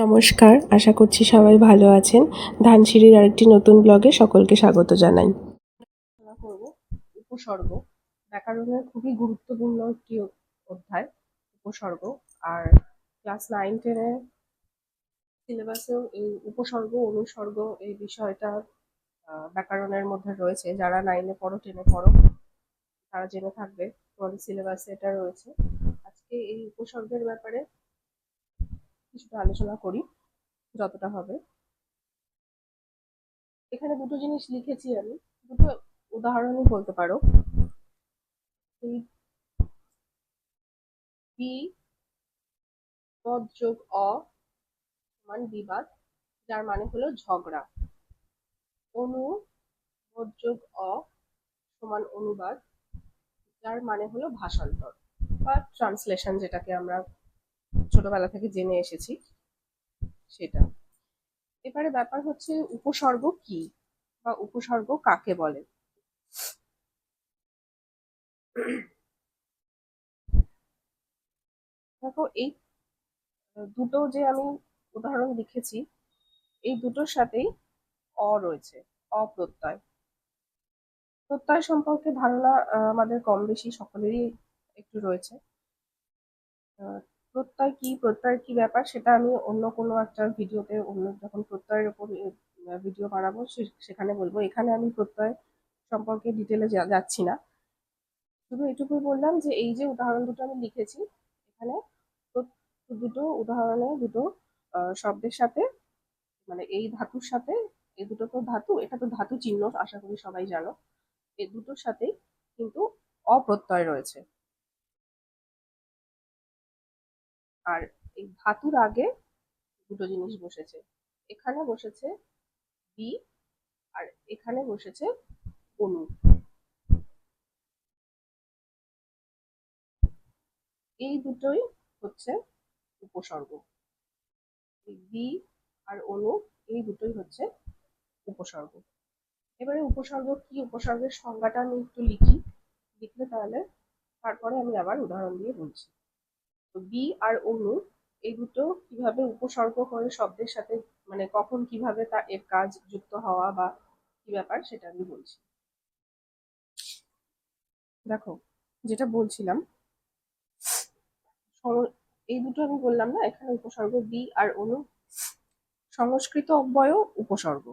নমস্কার, আশা করছি সবাই ভালো আছেন। ধানসিঁড়ির আরেকটি নতুন ব্লগে সকলকে স্বাগত জানাই। উপসর্গ, ব্যাকরণের খুবই গুরুত্বপূর্ণ একটি অধ্যায়, উপসর্গ। আর ক্লাস নাইন টেনে সিলেবাসেও এই উপসর্গ, অনুসর্গ এই বিষয়টা ব্যাকরণের মধ্যে রয়েছে। যারা নাইনে পড়ো, টেনে পড়ো, তারা জেনে থাকবে তোমাদের সিলেবাসে এটা রয়েছে। আজকে এই উপসর্গের ব্যাপারে কিছুটা আলোচনা করি, যতটা হবে। এখানে দুটো জিনিস লিখেছি আমি। দুটো উদাহরণই বলতে পারো। এই বি পদ যোগ অ বিবাদ যার মানে হলো ঝগড়া। অনু পদ যোগ অ সমান অনুবাদ, যার মানে হলো ভাষান্তর বা ট্রান্সলেশন যেটাকে আমরা ছোটবেলা থেকে জেনে এসেছি সেটা। এবারে ব্যাপার হচ্ছে উপসর্গ কি বা উপসর্গ কাকে বলে? দেখো, এই দুটো যে আমি উদাহরণ লিখেছি, এই দুটোর সাথেই অ রয়েছে, অপ্রত্যয়। প্রত্যয় সম্পর্কে ধারণা আমাদের কম বেশি সকলেরই একটু রয়েছে। প্রত্যয় কি, প্রত্যয়ের কি ব্যাপার, সেটা আমি অন্য কোনো একটা ভিডিওতে, অন্য যখন প্রত্যয়ের উপর ভিডিও বানাবো সেখানে বলব। এখানে আমি প্রত্যয় সম্পর্কে ডিটেলে যাচ্ছি না। শুধু এটুকুই বললাম যে, এই যে উদাহরণ দুটো আমি লিখেছি, এখানে দুটো উদাহরণে দুটো শব্দের সাথে মানে এই ধাতুর সাথে এই দুটো তো ধাতু, এটা তো ধাতু চিহ্ন, আশা করি সবাই জানো। এই দুটোর সাথেই কিন্তু অপ্রত্যয় রয়েছে। আর এই ধাতুর আগে দুটো জিনিস বসেছে। এখানে বসেছে বি আর এখানে বসেছে অনু এই দুটোই হচ্ছে উপসর্গ। বি আর অনু এই দুটোই হচ্ছে উপসর্গ। এবারে উপসর্গ কি? উপসর্গের সংজ্ঞাটা আমি একটু লিখি। লিখলে তাহলে তারপরে আমি আবার উদাহরণ দিয়ে বলছি। তো বি আর অনু এই দুটো কীভাবে উপসর্গ হয়ে শব্দের সাথে মানে কখন কীভাবে তা এর কাজ যুক্ত হওয়া বা কি ব্যাপার সেটা আমি বলছি। দেখো, যেটা বলছিলাম এই দুটো আমি বললাম না, এখানে উপসর্গ বি আর অনু সংস্কৃত অব্যয় উপসর্গ।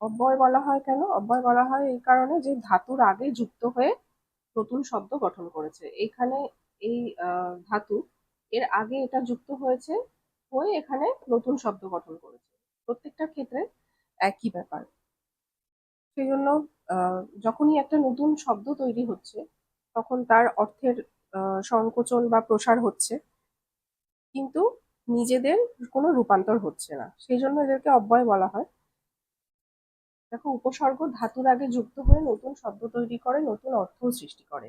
অব্যয় বলা হয় কেন? অব্যয় বলা হয় এই কারণে যে ধাতুর আগে যুক্ত হয়ে নতুন শব্দ গঠন করেছে। এখানে এই ধাতু, এর আগে এটা যুক্ত হয়েছে হয়ে এখানে নতুন শব্দ গঠন করেছে। প্রত্যেকটা ক্ষেত্রে একই ব্যাপার। সেই জন্য যখনই একটা নতুন শব্দ তৈরি হচ্ছে, তখন তার অর্থের সংকোচন বা প্রসার হচ্ছে, কিন্তু নিজেদের কোনো রূপান্তর হচ্ছে না। সেই জন্য এদেরকে অব্যয় বলা হয়। দেখো, উপসর্গ ধাতুর আগে যুক্ত হয়ে নতুন শব্দ তৈরি করে, নতুন অর্থ সৃষ্টি করে।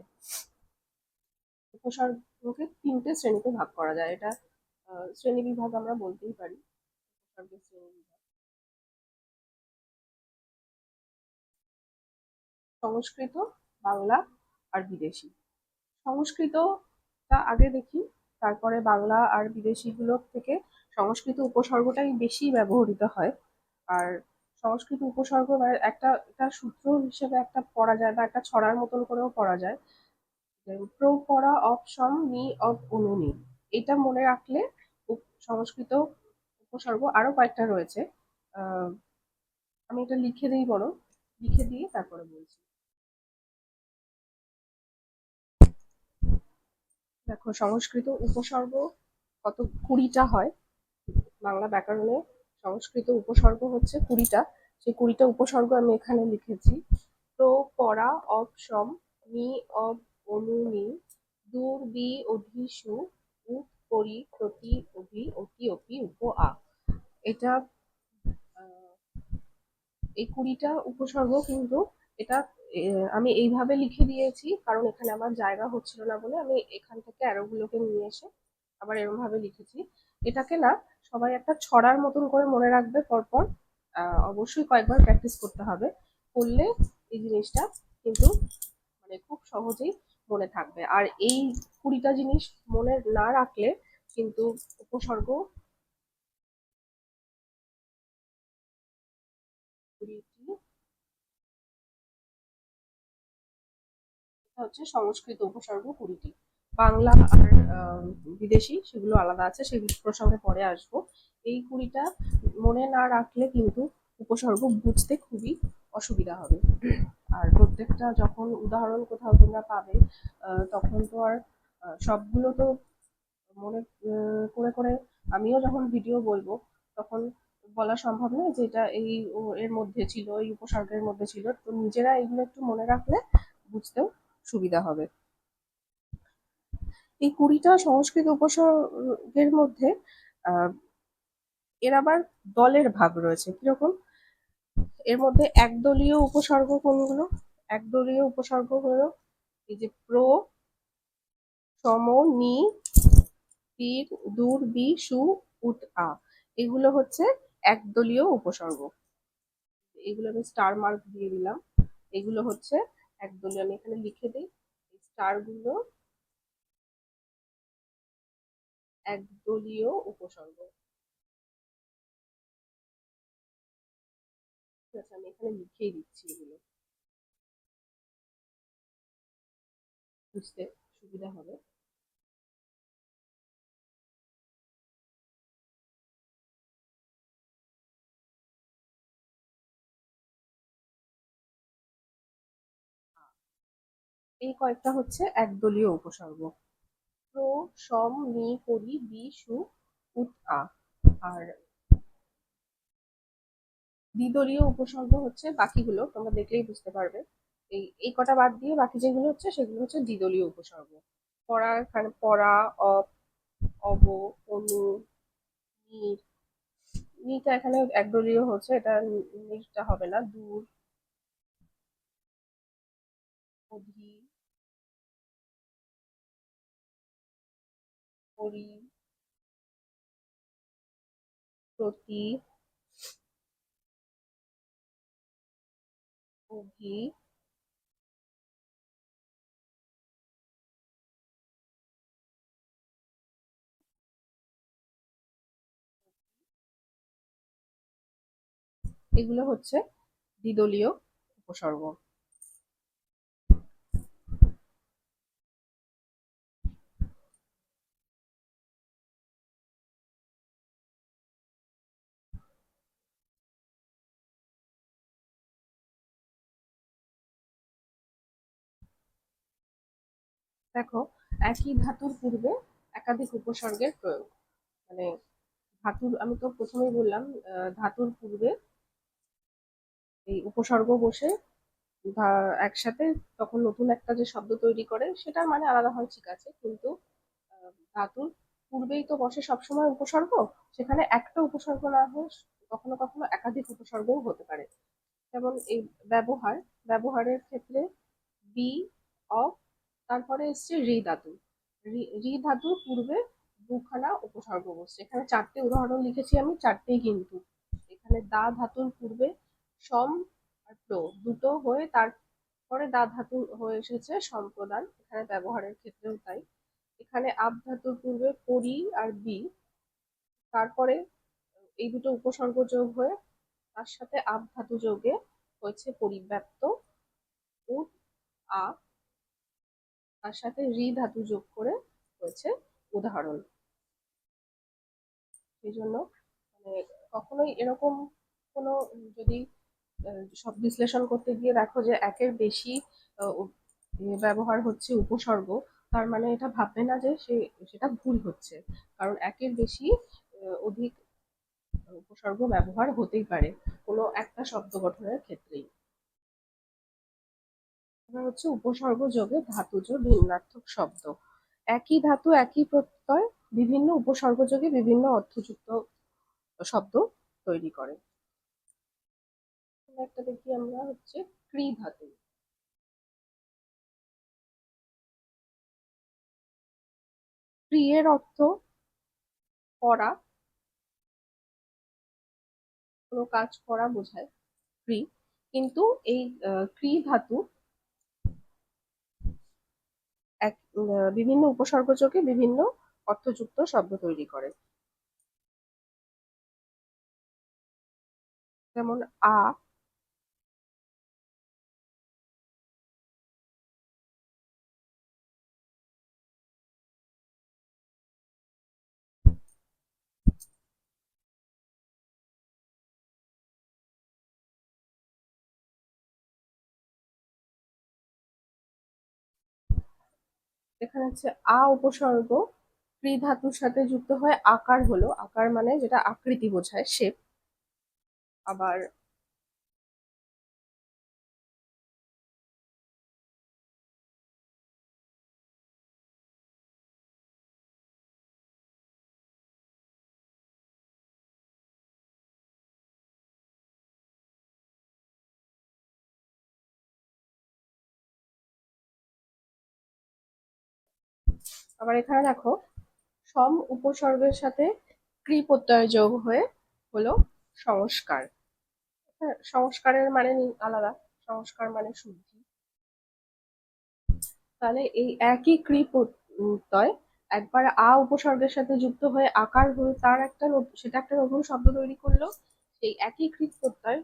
উপসর্গকে তিনটে শ্রেণীতে ভাগ করা যায়। এটা শ্রেণি বিভাগ আমরা বলতেই পারি। উপসর্গের শ্রেণি বিভাগ। সংস্কৃত, বাংলা আর বিদেশি। সংস্কৃতটা আগে দেখি, তারপরে বাংলা আর বিদেশিগুলোর থেকে সংস্কৃত উপসর্গটাই বেশি ব্যবহৃত হয়। আর সংস্কৃত উপসর্গ মানে একটা একটা সূত্র হিসেবে একটা পড়া যায় বা একটা ছড়ার মতন করেও পড়া যায়। যে প্র পড়া অফ সম নি অফ অনুনি এটা মনে রাখলে সংস্কৃত উপসর্গ আরও কয়েকটা রয়েছে। আমি এটা লিখে দিই বরং, লিখে দিয়ে তারপরে বলছি। দেখো, সংস্কৃত উপসর্গ কত কুড়িটা হয়? বাংলা ব্যাকরণে সংস্কৃত উপসর্গ হচ্ছে কুড়িটা। সেই কুড়িটা উপসর্গ আমি এখানে লিখেছি। তো পড়া অপ সম নি অব অনুনি দূর বি অধি সু উপ পরি প্রতি অভি অতি অপি উপ আ এটা এই কুড়িটা উপসর্গ কিন্তু এটা আমি এইভাবে লিখে দিয়েছি, কারণ এখানে আমার জায়গা হচ্ছিল না বলে আমি এখান থেকে অ্যারোগুলোকে নিয়ে এসে আবার এরকম ভাবে লিখেছি। এটাকে না, সবাই একটা ছড়ার মতন করে মনে রাখবে পরপর অবশ্যই কয়েকবার প্র্যাকটিস করতে হবে। করলে এই জিনিসটা কিন্তু মানে খুব সহজেই মনে থাকবে। আর এই কুড়িটা জিনিস মনে না রাখলে কিন্তু উপসর্গ হচ্ছে সংস্কৃত উপসর্গ কুড়িটি। বাংলা আর বিদেশি সেগুলো আলাদা আছে, সেই প্রসঙ্গে পরে আসব। এই কুড়িটা মনে না রাখলে কিন্তু উপসর্গ বুঝতে খুবই অসুবিধা হবে। আর প্রত্যেকটা যখন উদাহরণ কোথাও তোমরা পাবে তখন তো আর সবগুলো তো মনে করে করে আমিও যখন ভিডিও বলব, তখন বলা সম্ভব নয় যে এটা এই এর মধ্যে ছিল, এই উপসর্গের মধ্যে ছিল। তো নিজেরা এগুলো একটু মনে রাখলে বুঝতেও সুবিধা হবে। এই কুড়িটা সংস্কৃত উপসর্গের মধ্যে এর আবার দলের ভাগ রয়েছে। কীরকম? এর মধ্যে একদলীয় উপসর্গ কোনগুলো? একদলীয় উপসর্গ হলো এই যে প্র, সম, নি, তীর, দূর, বি, সু উট আ। এগুলো হচ্ছে একদলীয় উপসর্গ। এগুলো আমি স্টার মার্ক দিয়ে দিলাম। এগুলো হচ্ছে একদলীয়। আমি এখানে লিখে দিই। স্টারগুলো একদলীয় উপসর্গ। আছে, আমি এখানে লিখেই দিচ্ছি এগুলো। বুঝতে সুবিধা হবে। এই কয়েকটা হচ্ছে একদলীয় উপসর্গ। প্র, সম, নি করি বি, সু আ। আর দ্বিদলীয় উপসর্গ হচ্ছে বাকিগুলো, তোমরা দেখলেই বুঝতে পারবে। এই এই কটা বাদ দিয়ে বাকি যেগুলো হচ্ছে, সেগুলো হচ্ছে দ্বিদলীয় উপসর্গ। পড়া, এখানে পড়া, অপ, অব, অনু, নির। নিটা এখানে একদলীয় হচ্ছে, এটা নিরটা হবে না, দূর। প্রতি। অভি এগুলো হচ্ছে দ্বিদলীয় উপসর্গ। দেখো, একই ধাতুর পূর্বে একাধিক উপসর্গের প্রয়োগ। মানে ধাতুর, আমি তো প্রথমেই বললাম ধাতুর পূর্বে এই উপসর্গ বসে একসাথে তখন নতুন একটা যে শব্দ তৈরি করে সেটার মানে আলাদা হয়, ঠিক আছে। কিন্তু ধাতুর পূর্বেই তো বসে সবসময় উপসর্গ, সেখানে একটা উপসর্গ না হয়ে কখনো কখনো একাধিক উপসর্গও হতে পারে। যেমন এই ব্যবহার, ব্যবহারের ক্ষেত্রে বি অফ তারপরে এসছে রি ধাতু। রি- ধাতুর পূর্বে দুখানা উপসর্গ বসছে। এখানে চারটে উদাহরণ লিখেছি আমি, চারটেই কিন্তু। এখানে দা ধাতুর পূর্বে সম আর দুটো হয়ে তারপরে দা ধাতু হয়ে এসেছে সম্প্রদান, এখানে ব্যবহারের ক্ষেত্রেও তাই। এখানে আব ধাতুর পূর্বে পরি আর বি, তারপরে এই দুটো উপসর্গ যোগ হয়ে তার সাথে আব ধাতু যোগে হয়েছে পরিব্যাপ্ত উ আ তার সাথে রি ধাতু যোগ করে হয়েছে উদাহরণ। সেই জন্য মানে কখনোই এরকম কোনো যদি সব বিশ্লেষণ করতে গিয়ে দেখো যে একের বেশি ব্যবহার হচ্ছে উপসর্গ, তার মানে এটা ভাববে না যে সে, সেটা ভুল হচ্ছে। কারণ একের বেশি অধিক উপসর্গ ব্যবহার হতেই পারে কোনো একটা শব্দ গঠনের ক্ষেত্রেই। এবার হচ্ছে উপসর্গ যোগে ধাতুজ ভিন্নার্থক শব্দ। একই ধাতু, একই প্রত্যয়, বিভিন্ন উপসর্গ যোগে বিভিন্ন অর্থযুক্ত শব্দ তৈরি করে। একটা দেখি আমরা হচ্ছে ক্রি ধাতু ক্রিয়ের অর্থ করা। কোনো কাজ করা বোঝায় ক্রি। কিন্তু এই ক্রি ধাতু এক বিভিন্ন উপসর্গ যোগে বিভিন্ন অর্থযুক্ত শব্দ তৈরি করে। যেমন আ এখানে হচ্ছে আ উপসর্গ ক্রি ধাতুর সাথে যুক্ত হয় আকার হলো আকার মানে যেটা আকৃতি বোঝায় শেপ আবার আবার এখানে দেখো সম উপসর্গের সাথে ক্রি প্রত্যয় যোগ হয়ে হলো সংস্কার। হ্যাঁ সংস্কারের মানে আলাদা সংস্কার মানে শুদ্ধি। তাহলে এই একই ক্রি প্রত্যয় একবার আ উপসর্গের সাথে যুক্ত হয়ে আকার হয়ে তার একটা সেটা একটা নতুন শব্দ তৈরি করল সেই একই ক্রিত প্রত্যয়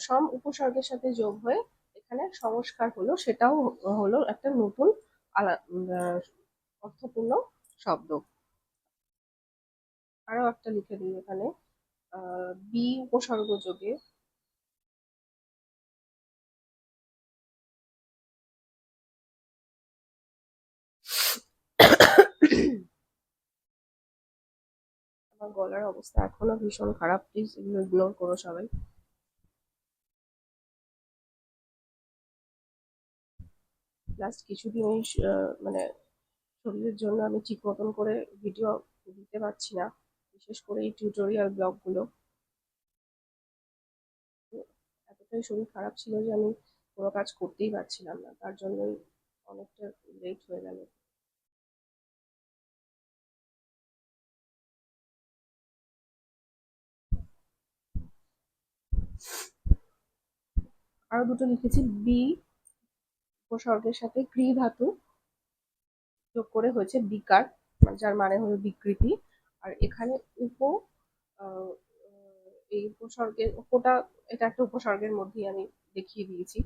সম উপসর্গের সাথে যোগ হয়ে এখানে সংস্কার হলো সেটাও হলো একটা নতুন আলা উম, আহ, অর্থপূর্ণ শব্দ। আরও একটা লিখে দিই এখানে। বি উপসর্গ যোগে আমার গলার অবস্থা এখনও ভীষণ খারাপ। প্লিজ এগুলো ইগনোর করো সবাই। লাস্ট কিছুদিন মানে শরীরের জন্য আমি ঠিক মতন করে ভিডিও দিতে পারছি না। বিশেষ করে এই টিউটোরিয়াল ব্লগগুলো এতটাই শরীর খারাপ ছিল যে আমি কোনো কাজ করতেই পারছিলাম না। তার জন্যই অনেকটা লেট হয়ে গেল। আরও দুটো লিখেছি। বি উপসর্গের সাথে ক্রি ধাতু। যোগ করে হয়েছে বিকার, যার মানে হলো বিকৃতি। আর এখানে উপ এই উপসর্গের উপটা এটা একটা উপসর্গের মধ্যেই আমি দেখিয়ে দিয়েছি।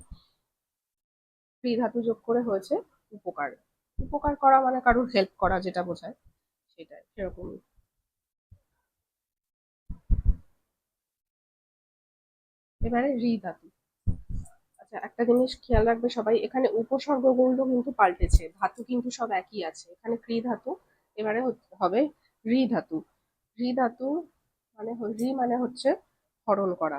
ক্রি ধাতু যোগ করে হয়েছে উপকার। উপকার করা মানে কারোর হেল্প করা যেটা বোঝায়, সেটাই সেরকম এবারে রি ধাতু। আচ্ছা একটা জিনিস খেয়াল রাখবে সবাই, এখানে উপসর্গগুলো কিন্তু পাল্টেছে, ধাতু কিন্তু সব একই আছে। এখানে ক্রি ধাতু এবারে হবে রি ধাতু রি ধাতু মানে রি মানে হচ্ছে হরণ করা।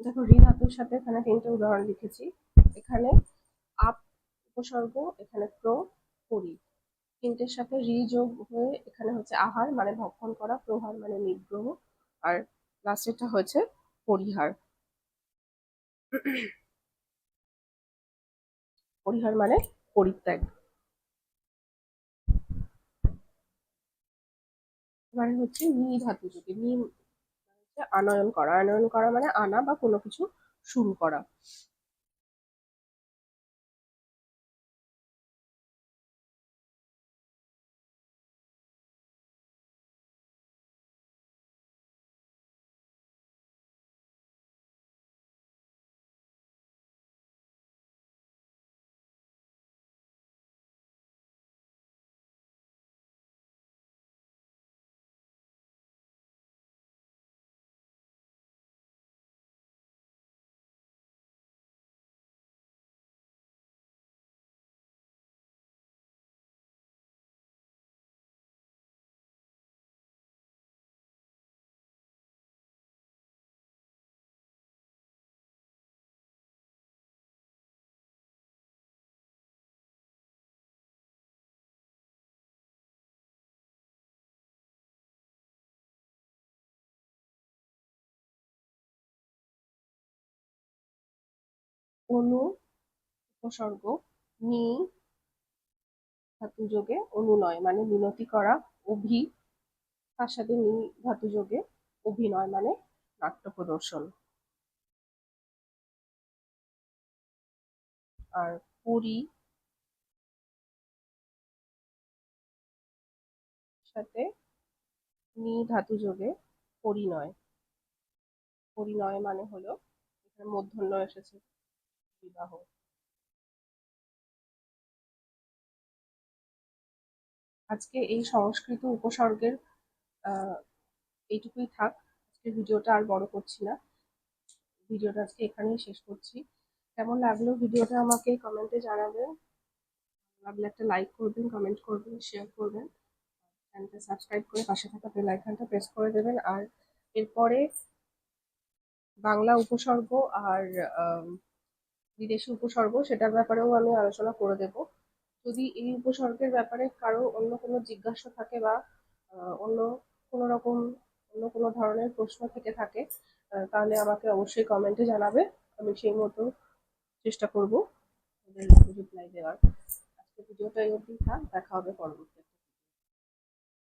দেখো রি ধাতুর সাথে এখানে তিনটে উদাহরণ লিখেছি। এখানে আপ উপসর্গ, এখানে প্র করি তিনটের সাথে রি যোগ হয়ে এখানে হচ্ছে আহার মানে ভক্ষণ করা, প্রহার মানে নিগ্রহ। আর লাস্টেরটা হয়েছে পরিহার। পরিহার মানে পরিত্যাগ। এবারে হচ্ছে নি ধাতু যোগে। নি মানে হচ্ছে আনয়ন করা। আনয়ন করা মানে আনা বা কোনো কিছু শুরু করা। অনু উপসর্গ, নি ধাতু যোগে অনু নয় মানে মিনতি করা, অভি, তার সাথে নি ধাতু যোগে অভিনয় মানে নাট্য প্রদর্শন। আর পুরী সাথে নি ধাতু যোগে পরিণয়। পরিণয় মানে হলো এখানে মূর্ধন্য এসেছে। বিবাহ। আজকে এই সংস্কৃত উপসর্গের এইটুকুই থাক। আজকে ভিডিওটা আর বড় করছি না। ভিডিওটা আজকে এখানেই শেষ করছি। কেমন লাগল ভিডিওটা আমাকে কমেন্টে জানাবেন। লাগলে একটা লাইক করবেন কমেন্ট করবেন শেয়ার করবেন। চ্যানেলটা সাবস্ক্রাইব করে পাশে থাকা বেল আইকনটা প্রেস করে দেবেন। আর এরপরে বাংলা উপসর্গ আর বিদেশি উপসর্গ, সেটার ব্যাপারেও আমি আলোচনা করে দেব। যদি এই উপসর্গের ব্যাপারে কারও অন্য কোনো জিজ্ঞাসা থাকে বা অন্য কোনো রকম, অন্য কোনো ধরনের প্রশ্ন থেকে থাকে তাহলে আমাকে অবশ্যই কমেন্টে জানাবে। আমি সেই মতো চেষ্টা করব। রিপ্লাই দেওয়ার আজকে ভিডিওটা এই অবধি থাক দেখা হবে পরবর্তী